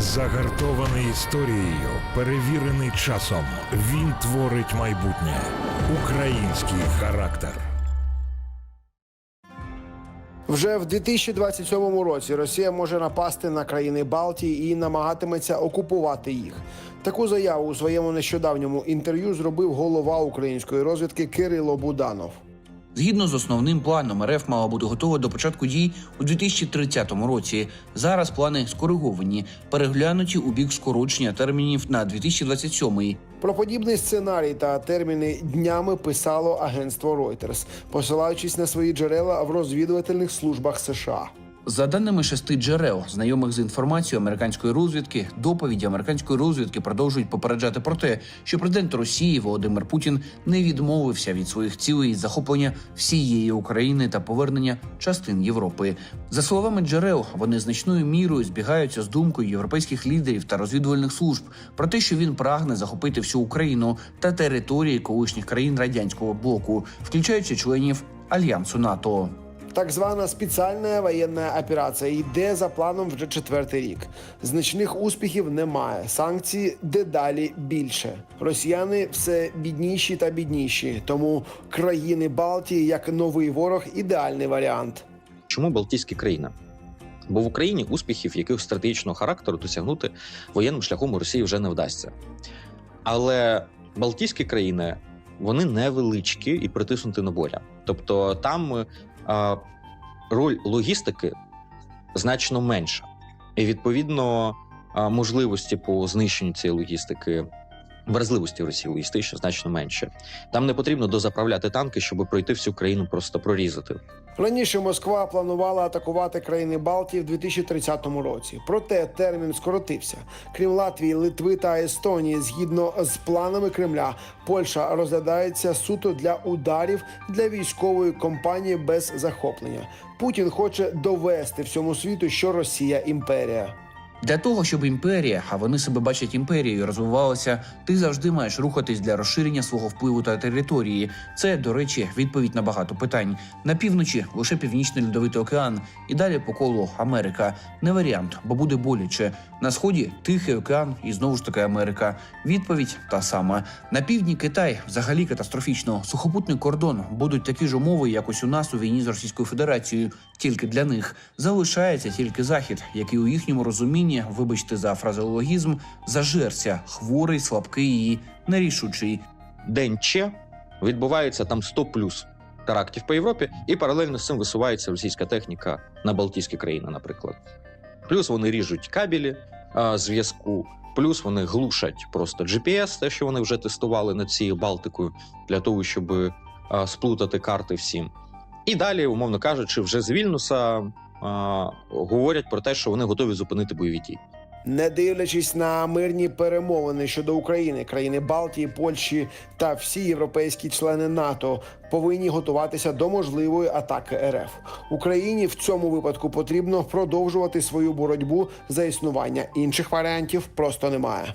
Загартований історією, перевірений часом. Він творить майбутнє. Український характер. Вже в 2027 році Росія може напасти на країни Балтії і намагатиметься окупувати їх. Таку заяву у своєму нещодавньому інтерв'ю зробив голова української розвідки Кирило Буданов. Згідно з основним планом, РФ мала бути готова до початку дій у 2030 році. Зараз плани скориговані, переглянуті у бік скорочення термінів на 2027. Про подібний сценарій та терміни днями писало агентство Reuters, посилаючись на свої джерела в розвідувальних службах США. За даними шести джерел, знайомих з інформацією американської розвідки, доповіді американської розвідки продовжують попереджати про те, що президент Росії Володимир Путін не відмовився від своїх цілей із захоплення всієї України та повернення частин Європи. За словами джерел, вони значною мірою збігаються з думкою європейських лідерів та розвідувальних служб про те, що він прагне захопити всю Україну та території колишніх країн радянського блоку, включаючи членів альянсу НАТО. Так звана спеціальна воєнна операція йде за планом вже четвертий рік. Значних успіхів немає. Санкцій дедалі більше. Росіяни все бідніші та бідніші. Тому країни Балтії як новий ворог ідеальний варіант. Чому Балтійські країни? Бо в Україні успіхів якихось стратегічного характеру досягнути воєнним шляхом у Росії вже не вдасться. Але Балтійські країни вони невеличкі і притиснуті на боля. Тобто там е, роль логістики значно менша. І відповідно можливості по знищенню цієї логістики, вразливості Росії логістично значно менше. Там не потрібно дозаправляти танки, щоб пройти всю країну, просто прорізати. Раніше Москва планувала атакувати країни Балтії в 2030 році. Проте термін скоротився. Крім Латвії, Литви та Естонії, згідно з планами Кремля, Польща розглядається суто для ударів для військової кампанії без захоплення. Путін хоче довести всьому світу, що Росія імперія. Для того, щоб імперія, а вони себе бачать імперією, розвивалася, ти завжди маєш рухатись для розширення свого впливу та території. Це, до речі, відповідь на багато питань. На півночі лише північний льодовитий океан, і далі по колу Америка. Не варіант, бо буде боляче. На сході Тихий океан і знову ж таки Америка. Відповідь та сама. На півдні Китай взагалі катастрофічно. Сухопутний кордон будуть такі ж умови, як ось у нас у війні з Російською Федерацією. Тільки для них залишається тільки захід, який у їхньому розумінні, вибачте за фразеологізм, зажерся, хворий, слабкий і нерішучий. День Че відбувається там 100 плюс терактів по Європі, і паралельно з цим висувається російська техніка на Балтійські країни, наприклад. Плюс вони ріжуть кабелі зв'язку, плюс вони глушать просто GPS, те, що вони вже тестували над цією Балтикою, для того, щоб а, сплутати карти всім. І далі, умовно кажучи, вже з Вільнюса говорять про те, що вони готові зупинити бойові дії. Не дивлячись на мирні перемовини щодо України, країни Балтії, Польщі та всі європейські члени НАТО повинні готуватися до можливої атаки РФ. Україні в цьому випадку потрібно продовжувати свою боротьбу за існування. Інших варіантів просто немає.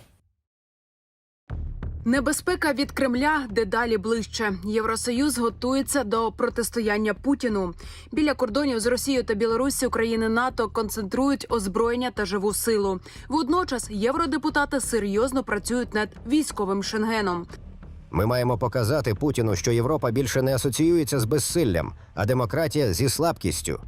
Небезпека від Кремля дедалі ближче. Євросоюз готується до протистояння Путіну. Біля кордонів з Росією та Білоруссю країни НАТО концентрують озброєння та живу силу. Водночас євродепутати серйозно працюють над військовим шенгеном. Ми маємо показати Путіну, що Європа більше не асоціюється з безсиллям, а демократія зі слабкістю.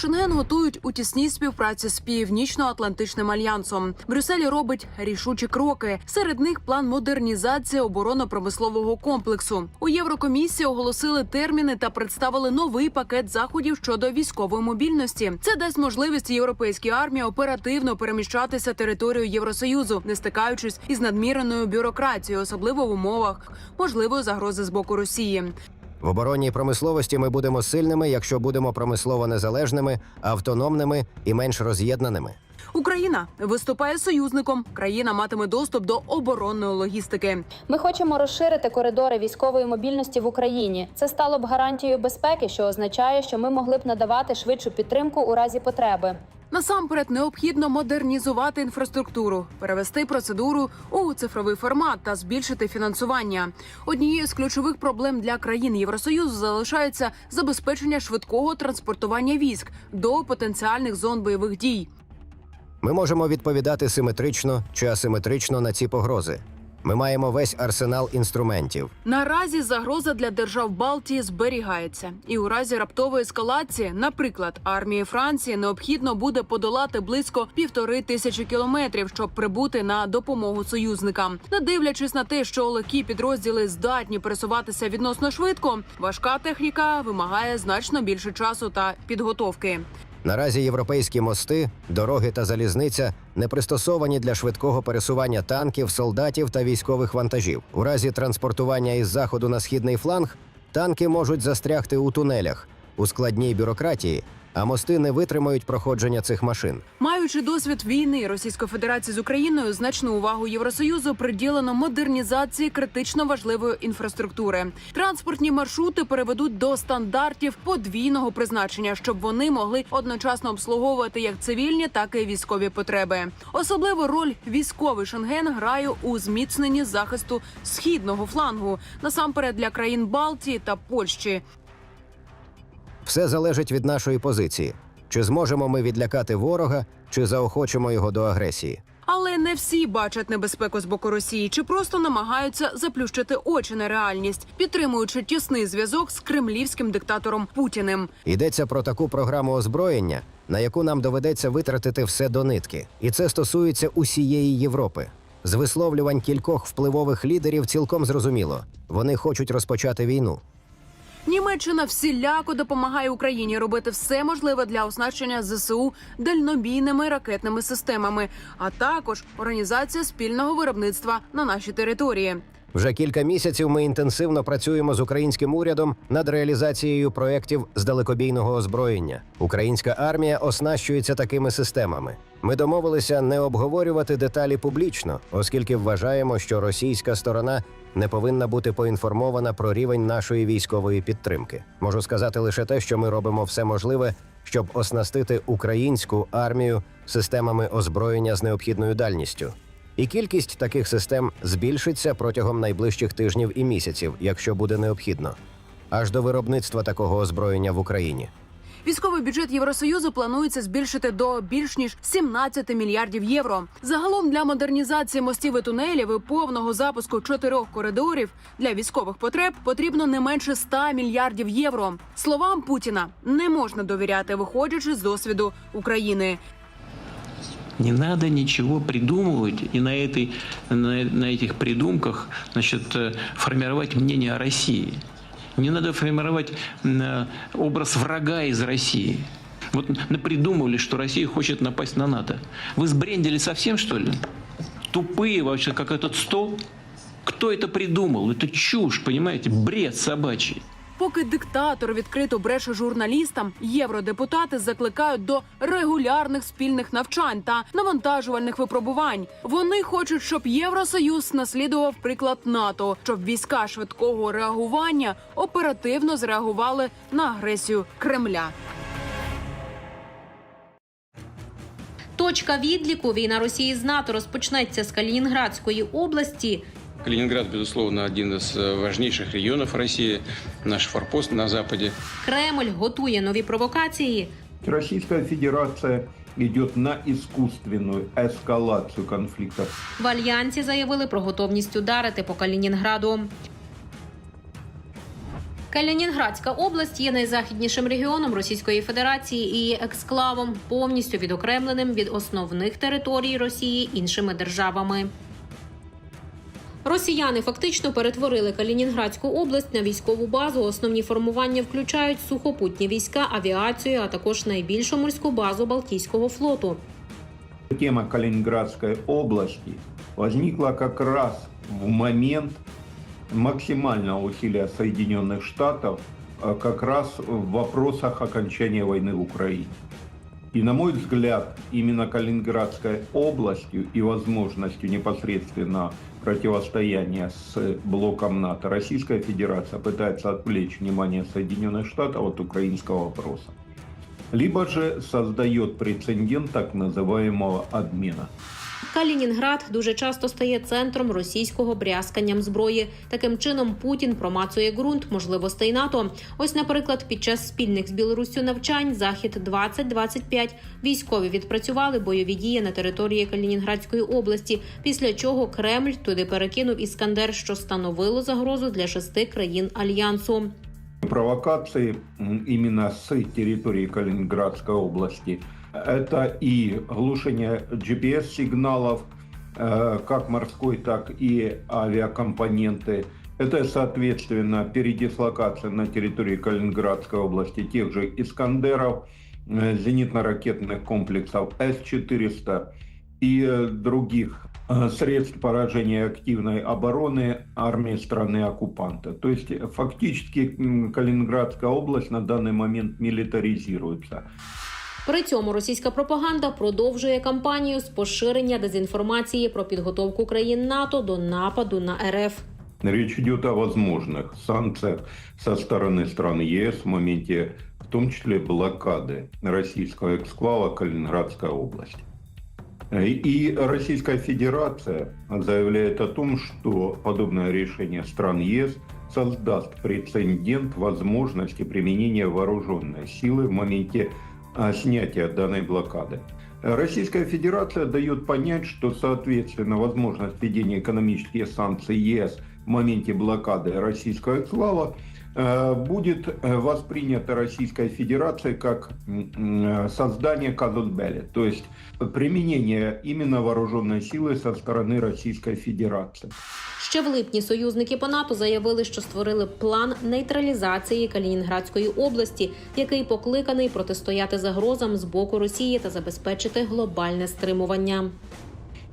Шенген готують у тісній співпраці з Північно-Атлантичним альянсом. Брюссель робить рішучі кроки. Серед них план модернізації оборонно-промислового комплексу. У Єврокомісії оголосили терміни та представили новий пакет заходів щодо військової мобільності. Це дасть можливість європейській армії оперативно переміщатися територією Євросоюзу, не стикаючись із надміреною бюрократією, особливо в умовах можливої загрози з боку Росії. В оборонній промисловості ми будемо сильними, якщо будемо промислово незалежними, автономними і менш роз'єднаними. Україна виступає союзником. Країна матиме доступ до оборонної логістики. Ми хочемо розширити коридори військової мобільності в Україні. Це стало б гарантією безпеки, що означає, що ми могли б надавати швидшу підтримку у разі потреби. Насамперед необхідно модернізувати інфраструктуру, перевести процедуру у цифровий формат та збільшити фінансування. Однією з ключових проблем для країн Євросоюзу залишається забезпечення швидкого транспортування військ до потенціальних зон бойових дій. Ми можемо відповідати симетрично чи асиметрично на ці погрози. Ми маємо весь арсенал інструментів. Наразі загроза для держав Балтії зберігається, і у разі раптової ескалації, наприклад, армії Франції необхідно буде подолати близько півтори тисячі кілометрів, щоб прибути на допомогу союзникам. Не дивлячись на те, що легкі підрозділи здатні пересуватися відносно швидко, важка техніка вимагає значно більше часу та підготовки. Наразі європейські мости, дороги та залізниця не пристосовані для швидкого пересування танків, солдатів та військових вантажів. У разі транспортування із заходу на східний фланг танки можуть застрягти у тунелях у складній бюрократії, а мости не витримають проходження цих машин. Маючи досвід війни Російської Федерації з Україною, значну увагу Євросоюзу приділено модернізації критично важливої інфраструктури. Транспортні маршрути переведуть до стандартів подвійного призначення, щоб вони могли одночасно обслуговувати як цивільні, так і військові потреби. Особливу роль військовий Шенген грає у зміцненні захисту східного флангу, насамперед для країн Балтії та Польщі. Все залежить від нашої позиції: чи зможемо ми відлякати ворога, чи заохочимо його до агресії. Але не всі бачать небезпеку з боку Росії чи просто намагаються заплющити очі на реальність, підтримуючи тісний зв'язок з кремлівським диктатором Путіним. Йдеться про таку програму озброєння, на яку нам доведеться витратити все до нитки, і це стосується усієї Європи. З висловлювань кількох впливових лідерів цілком зрозуміло, вони хочуть розпочати війну. Німеччина всіляко допомагає Україні робити все можливе для оснащення ЗСУ дальнобійними ракетними системами, а також організація спільного виробництва на нашій території. Вже кілька місяців ми інтенсивно працюємо з українським урядом над реалізацією проєктів з далекобійного озброєння. Українська армія оснащується такими системами. Ми домовилися не обговорювати деталі публічно, оскільки вважаємо, що російська сторона не повинна бути поінформована про рівень нашої військової підтримки. Можу сказати лише те, що ми робимо все можливе, щоб оснастити українську армію системами озброєння з необхідною дальністю. І кількість таких систем збільшиться протягом найближчих тижнів і місяців, якщо буде необхідно, аж до виробництва такого озброєння в Україні. Військовий бюджет Євросоюзу планується збільшити до більш ніж 17 мільярдів євро. Загалом для модернізації мостів і тунелів і повного запуску чотирьох коридорів для військових потреб потрібно не менше 100 мільярдів євро. Словам Путіна не можна довіряти, виходячи з досвіду України. Не надо ничего придумывать и на, этой, на, на этих придумках значит, э, формировать мнение о России. Не надо формировать э, образ врага из России. Вот напридумывали, что Россия хочет напасть на НАТО. Вы сбрендили совсем, что ли? Тупые вообще, как этот стол? Кто это придумал? Это чушь, понимаете? Бред собачий. Поки диктатор відкрито бреше журналістам, євродепутати закликають до регулярних спільних навчань та навантажувальних випробувань. Вони хочуть, щоб Євросоюз наслідував приклад НАТО, щоб війська швидкого реагування оперативно зреагували на агресію Кремля. Точка відліку війна Росії з НАТО розпочнеться з Калінінградської області. Калининград, безусловно, один из э, важнейших регионов России, наш форпост на Западе. Кремль готує нові провокації. Российская Федерация идет на искусственную эскалацию конфликта. В альянсі заявили про готовність ударити по Калінінграду. Калінінградська область є найзахіднішим регіоном Російської Федерації і є ексклавом, повністю відокремленим від основних територій Росії іншими державами. Росіяни фактично перетворили Калінінградську область на військову базу. Основні формування включають сухопутні війська, авіацію, а також найбільшу морську базу Балтійського флоту. Тема Калининградской области возникла как раз в момент максимального усилия Соединенных Штатов э, как раз в вопросах окончания войны в Украине. И, на мой взгляд, именно Калининградской областью и возможностью непосредственно противостояния с блоком НАТО Российская Федерация пытается отвлечь внимание Соединенных Штатов от украинского вопроса. Либо же создает прецедент так называемого обмена. Калінінград дуже часто стає центром російського брязканням зброї. Таким чином Путін промацує ґрунт можливостей НАТО. Ось, наприклад, під час спільних з Білоруссю навчань захід 2025 військові відпрацювали бойові дії на території Калінінградської області. Після чого Кремль туди перекинув іскандер, що становило загрозу для шести країн альянсу. Провокации м, именно с территории Калининградской области – это и глушение GPS-сигналов, э, как морской, так и авиакомпоненты. Это, соответственно, передислокация на территории Калининградской области тех же «Искандеров», э, зенитно-ракетных комплексов С-400 и э, других средств поражения активной обороны армии страны-оккупанта. То есть фактически Калининградская область на данный момент милитаризируется. При цьому російська пропаганда продовжує кампанію з поширення дезінформації про підготовку країн НАТО до нападу на РФ. Речь идет о возможных санкциях со стороны стран ЕС в моменте, в том числе, блокады российского эксклава Калининградской области. И Российская Федерация заявляет о том, что подобное решение стран ЕС создаст прецедент возможности применения вооруженной силы в моменте а, снятия данной блокады. Российская Федерация дает понять, что, соответственно, возможность введения экономических санкций ЕС в моменте блокады российского эксклава э, будет э, воспринято Российской Федерацией как м, м, создание казус белли, то есть применение именно вооруженной силы со стороны Российской Федерации. Ще в липні союзники по НАТО заявили, що створили план нейтралізації Калінінградської області, який покликаний протистояти загрозам з боку Росії та забезпечити глобальне стримування.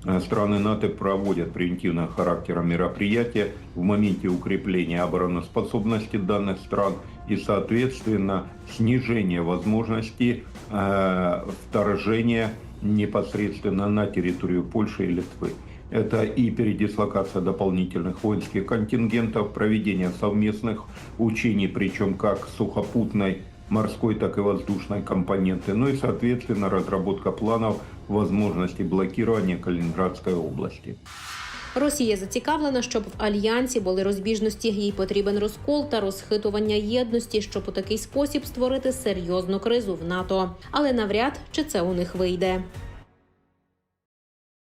Э, Страны НАТО проводят превентивного характера мероприятия в моменте укрепления обороноспособности данных стран и, соответственно, снижения возможности э, вторжения непосредственно на территорию Польши и Литвы. Это и передислокация дополнительных воинских контингентов, проведение совместных учений, причем как сухопутной, морской, так и воздушной компоненты, ну и, соответственно, разработка планов возможности блокирования Калининградской области. Росія зацікавлена, щоб в альянсі були розбіжності. Їй потрібен розкол та розхитування єдності, щоб у такий спосіб створити серйозну кризу в НАТО. Але навряд чи це у них вийде.